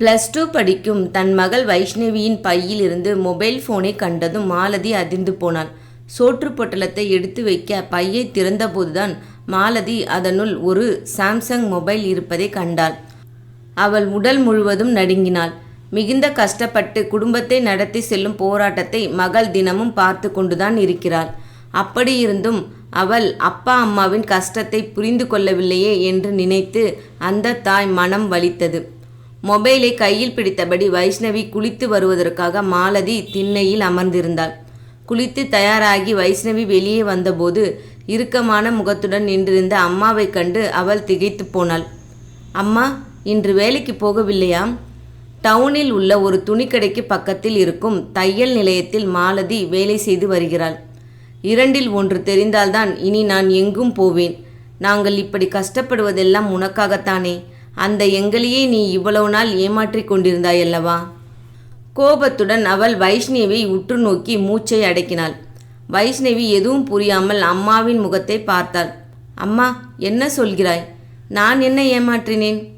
Plus two படிக்கும் தன் மகள் வைஷ்ணவியின் பையில் இருந்து மொபைல் ஃபோனை கண்டதும் மாலதி அதிர்ந்து போனாள். சோற்று பொட்டலத்தை எடுத்து வைக்க பையை திறந்தபோதுதான் மாலதி அதனுள் ஒரு சாம்சங் மொபைல் இருப்பதை கண்டாள். அவள் உடல் முழுவதும் நடுங்கினாள். மிகுந்த கஷ்டப்பட்டு குடும்பத்தை நடத்தி செல்லும் போராட்டத்தை மகள் தினமும் பார்த்து கொண்டுதான் இருக்கிறாள். அப்படியிருந்தும் அவள் அப்பா அம்மாவின் கஷ்டத்தை புரிந்து கொள்ளவில்லையே என்று நினைத்து அந்த தாய் மனம் வலித்தது. மொபைலை கையில் பிடித்தபடி வைஷ்ணவி குளித்து வருவதற்காக மாலதி திண்ணையில் அமர்ந்திருந்தாள். குளித்து தயாராகி வைஷ்ணவி வெளியே வந்தபோது இறுக்கமான முகத்துடன் நின்றிருந்த அம்மாவைக் கண்டு அவள் திகைத்து போனாள். அம்மா இன்று வேலைக்கு போகவில்லையாம்? டவுனில் உள்ள ஒரு துணிக்கடைக்கு பக்கத்தில் இருக்கும் தையல் நிலையத்தில் மாலதி வேலை செய்து வருகிறாள். இரண்டில் ஒன்று தெரிந்தால்தான் இனி நான் எங்கும் போவேன். நாங்கள் இப்படி கஷ்டப்படுவதெல்லாம் உனக்காகத்தானே? அந்த எங்களையே நீ இவ்வளவு நாள் ஏமாற்றிக் கொண்டிருந்தாயல்லவா? கோபத்துடன் அவள் வைஷ்ணவியை உற்று நோக்கி மூச்சை அடக்கினாள். வைஷ்ணவி எதுவும் புரியாமல் அம்மாவின் முகத்தை பார்த்தாள். அம்மா என்ன சொல்கிறாய்? நான் என்ன ஏமாற்றினேன்?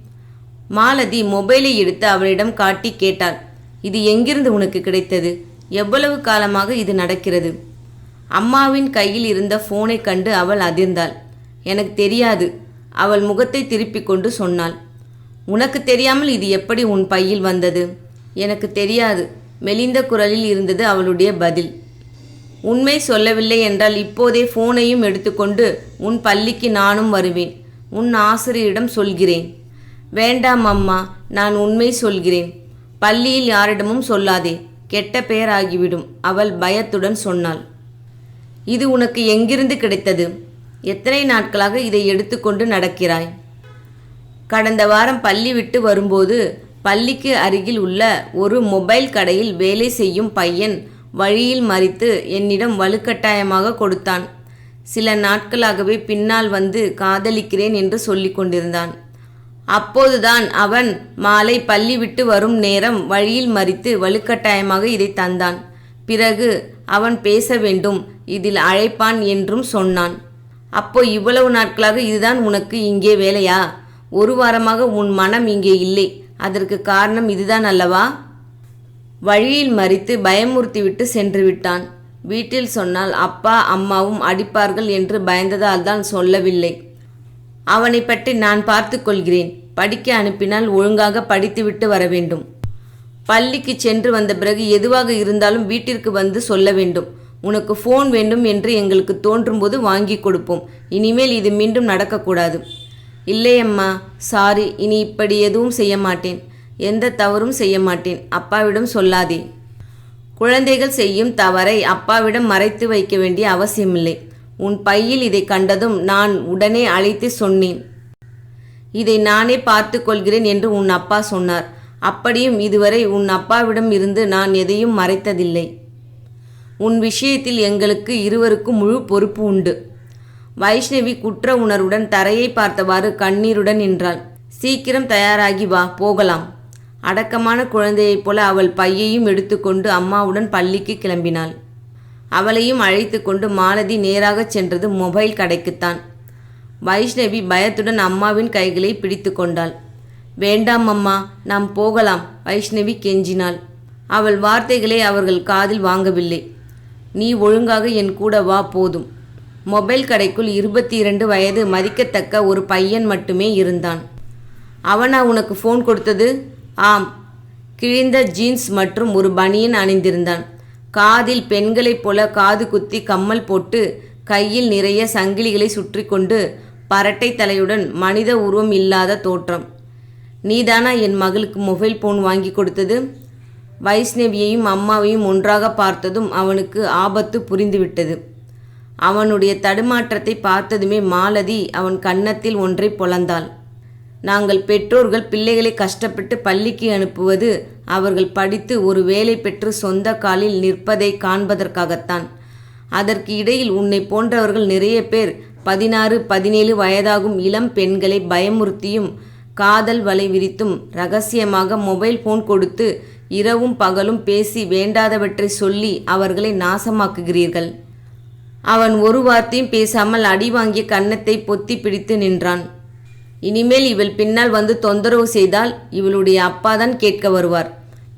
மாலதி மொபைலை எடுத்து அவளிடம் காட்டி கேட்டாள். இது எங்கிருந்து உனக்கு கிடைத்தது? எவ்வளவு காலமாக இது நடக்கிறது? அம்மாவின் கையில் இருந்த போனை கண்டு அவள் அதிர்ந்தாள். எனக்கு தெரியாது. அவள் முகத்தை திருப்பிக் கொண்டு சொன்னாள். உனக்கு தெரியாமல் இது எப்படி உன் பையில் வந்தது? எனக்கு தெரியாது. மெலிந்த குரலில் இருந்தது அவளுடைய பதில். உண்மை சொல்லவில்லை என்றால் இப்போதே ஃபோனையும் எடுத்துக்கொண்டு உன் பள்ளிக்கு நானும் வருவேன். உன் ஆசிரியரிடம் சொல்கிறேன். வேண்டாம் அம்மா நான் உண்மை சொல்கிறேன். பள்ளியில் யாரிடமும் சொல்லாதே. கெட்ட பெயர் ஆகிவிடும் அவள் பயத்துடன் சொன்னாள். இது உனக்கு எங்கிருந்து கிடைத்தது? எத்தனை நாட்களாக இதை எடுத்துக்கொண்டு நடக்கிறாய்? கடந்த வாரம் பள்ளி விட்டு வரும்போது பள்ளிக்கு அருகில் உள்ள ஒரு மொபைல் கடையில் வேலை செய்யும் பையன் வழியில் மறித்து என்னிடம் வலுக்கட்டாயமாக கொடுத்தான். சில நாட்களாகவே பின்னால் வந்து காதலிக்கிறேன் என்று சொல்லி கொண்டிருந்தான். அப்போதுதான் அவன் மாலை பள்ளி விட்டு வரும் நேரம் வழியில் மறித்து வலுக்கட்டாயமாக இதை தந்தான். பிறகு அவன் பேச வேண்டும் இதில் அழைப்பான் என்றும் சொன்னான். அப்போ இவ்வளவு நாட்களாக இதுதான் உனக்கு இங்கே வேலையா? ஒரு வாரமாக உன் மனம் இங்கே இல்லை. அதற்கு காரணம் இதுதான் அல்லவா? வழியில் மறித்து பயமுறுத்திவிட்டு சென்று விட்டான். வீட்டில் சொன்னால் அப்பா அம்மாவும் அடிப்பார்கள் என்று பயந்ததால் தான் சொல்லவில்லை. அவனை பற்றி நான் பார்த்து கொள்கிறேன். படிக்க அனுப்பினால் ஒழுங்காக படித்துவிட்டு வர வேண்டும். பள்ளிக்கு சென்று வந்த பிறகு எதுவாக இருந்தாலும் வீட்டிற்கு வந்து சொல்ல வேண்டும். உனக்கு ஃபோன் வேண்டும் என்று எங்களுக்கு தோன்றும்போது வாங்கி கொடுப்போம். இனிமேல் இது மீண்டும் நடக்கக்கூடாது. இல்லை அம்மா சாரி இனி இப்படி எதுவும் செய்ய மாட்டேன் எந்த தவறும் செய்ய மாட்டேன் அப்பாவிடம் சொல்லாதே. குழந்தைகள் செய்யும் தவறை அப்பாவிடம் மறைத்து வைக்க வேண்டிய அவசியமில்லை. உன் பையில் இதை கண்டதும் நான் உடனே அழைத்து சொன்னேன். இதை நானே பார்த்து கொள்கிறேன் என்று உன் அப்பா சொன்னார். அப்படியும் இதுவரை உன் அப்பாவிடம் இருந்து நான் எதையும் மறைத்ததில்லை. உன் விஷயத்தில் எங்களுக்கு இருவருக்கும் முழு பொறுப்பு உண்டு. வைஷ்ணவி குற்ற உணர்வுடன் தரையை பார்த்தவாறு கண்ணீருடன் நின்றாள். சீக்கிரம் தயாராகி வா போகலாம். அடக்கமான குழந்தையைப் போல அவள் பையையும் எடுத்துக்கொண்டு அம்மாவுடன் பள்ளிக்கு கிளம்பினாள். அவளையும் அழைத்து கொண்டு மாலதி நேராகச் சென்றது மொபைல் கடைக்குத்தான். வைஷ்ணவி பயத்துடன் அம்மாவின் கைகளை பிடித்து கொண்டாள். வேண்டாம் அம்மா நாம் போகலாம் வைஷ்ணவி கெஞ்சினாள். அவள் வார்த்தைகளை அவர்கள் காதில் வாங்கவில்லை. நீ ஒழுங்காக என் கூட வா போதும். மொபைல் கடைக்குள் இருபத்தி இரண்டு வயது மதிக்கத்தக்க ஒரு பையன் மட்டுமே இருந்தான். அவனா உனக்கு ஃபோன் கொடுத்தது? ஆம். கிழிந்த ஜீன்ஸ் மற்றும் ஒரு பனியன் அணிந்திருந்தான். காதில் பெண்களைப் போல காது குத்தி கம்மல் போட்டு கையில் நிறைய சங்கிலிகளை சுற்றி கொண்டு பரட்டை தலையுடன் மனித உருவம் இல்லாத தோற்றம். நீதானா என் மகளுக்கு மொபைல் போன் வாங்கி கொடுத்தது? வைஷ்ணவியையும் அம்மாவையும் ஒன்றாக பார்த்ததும் அவனுக்கு ஆபத்து புரிந்துவிட்டது. அவனுடைய தடுமாற்றத்தை பார்த்ததுமே மாலதி அவன் கன்னத்தில் ஒன்றை பொலந்தாள் நாங்கள் பெற்றோர்கள் பிள்ளைகளை கஷ்டப்பட்டு பள்ளிக்கு அனுப்புவது அவர்கள் படித்து ஒரு வேலை பெற்று சொந்த காலில் நிற்பதை காண்பதற்காகத்தான். அதற்கு இடையில் உன்னை போன்றவர்கள் நிறைய பேர் பதினாறு பதினேழு வயதாகும் இளம் பெண்களை பயமுறுத்தியும் காதல் வலை விரித்தும் ரகசியமாக மொபைல் போன் கொடுத்து இரவும் பகலும் பேசி வேண்டாதவற்றை சொல்லி அவர்களை நாசமாக்குகிறீர்கள். அவன் ஒரு வார்த்தையும் பேசாமல் அடி வாங்கிய கன்னத்தை பொத்தி பிடித்து நின்றான். இனிமேல் இவள் பின்னால் வந்து தொந்தரவு செய்தால் இவளுடைய அப்பா தான் கேட்க வருவார்.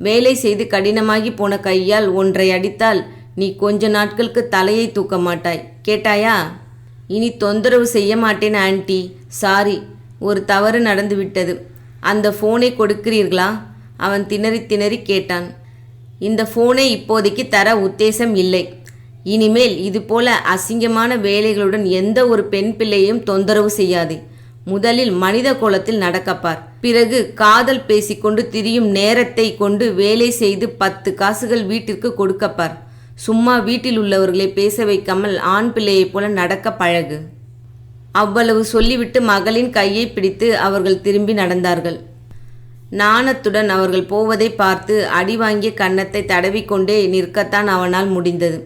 வேலை செய்து கடினமாகி போன கையால் ஒன்றை அடித்தால் நீ கொஞ்ச நாட்களுக்கு தலையை தூக்க மாட்டாய். கேட்டாயா? இனி தொந்தரவு செய்ய மாட்டேன் ஆன்டி சாரி ஒரு தவறு நடந்துவிட்டது. அந்த ஃபோனை கொடுக்கிறீர்களா? அவன் திணறி திணறி கேட்டான். இந்த ஃபோனை இப்போதைக்கு தர உத்தேசம் இல்லை. இனிமேல் இதுபோல அசிங்கமான வேலைகளுடன் எந்த ஒரு பெண் பிள்ளையையும் தொந்தரவு செய்யாதே. முதலில் மனித கோலத்தில் நடக்கப்பார். பிறகு காதல் பேசிக்கொண்டு திரியும் நேரத்தை கொண்டு வேலை செய்து பத்து காசுகள் வீட்டிற்கு கொடுக்கப்பார். சும்மா வீட்டில் உள்ளவர்களை பேச வைக்காமல் ஆண் பிள்ளையைப் போல நடக்க பழகு. அவ்வளவு சொல்லிவிட்டு மகளின் கையை பிடித்து அவர்கள் திரும்பி நடந்தார்கள். நாணத்துடன் அவர்கள் போவதை பார்த்து அடி வாங்கிய கன்னத்தை தடவிக்கொண்டே நிற்கத்தான் அவனால் முடிந்தது.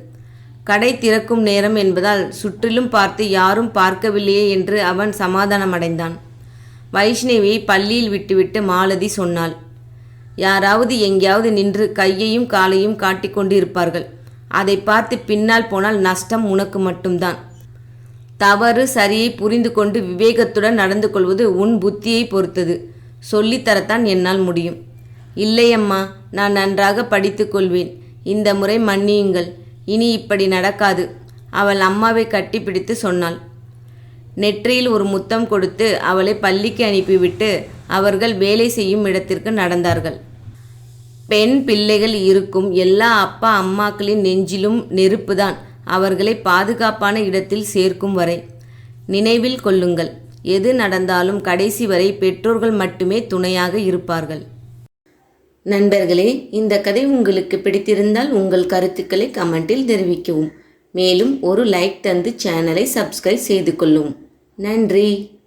கடை திறக்கும் நேரம் என்பதால் சுற்றிலும் பார்த்து யாரும் பார்க்கவில்லையே என்று அவன் சமாதானமடைந்தான். வைஷ்ணவியை பள்ளியில் விட்டுவிட்டு மாலதி சொன்னாள் யாராவது எங்கேயாவது நின்று கையையும் காலையும் காட்டிக்கொண்டு இருப்பார்கள் அதை பார்த்து பின்னால் போனால் நஷ்டம் உனக்கு மட்டும்தான். தவறு சரியை புரிந்து கொண்டு விவேகத்துடன் நடந்து கொள்வது உன் புத்தியை பொறுத்தது. சொல்லித்தரத்தான் என்னால் முடியும். இல்லையம்மா நான் நன்றாக படித்துக்கொள்வேன் இந்த முறை மன்னியுங்கள். இனி இப்படி நடக்காது. அவள் அம்மாவை கட்டிப்பிடித்து சொன்னாள். நெற்றியில் ஒரு முத்தம் கொடுத்து அவளை பள்ளிக்கு அனுப்பிவிட்டு அவர்கள் வேலை செய்யும் இடத்திற்கு நடந்தார்கள். பெண் பிள்ளைகள் இருக்கும் எல்லா அப்பா அம்மாக்களின் நெஞ்சிலும் நெருப்புதான் அவர்களை பாதுகாப்பான இடத்தில் சேர்க்கும் வரை. நினைவில் கொள்ளுங்கள் எது நடந்தாலும் கடைசி வரை பெற்றோர்கள் மட்டுமே துணையாக இருப்பார்கள். நண்பர்களே இந்த கதை உங்களுக்கு பிடித்திருந்தால் உங்கள் கருத்துக்களை கமெண்டில் தெரிவிக்கவும். மேலும் ஒரு லைக் தந்து சேனலை சப்ஸ்கிரைப் செய்து கொள்ளும். நன்றி.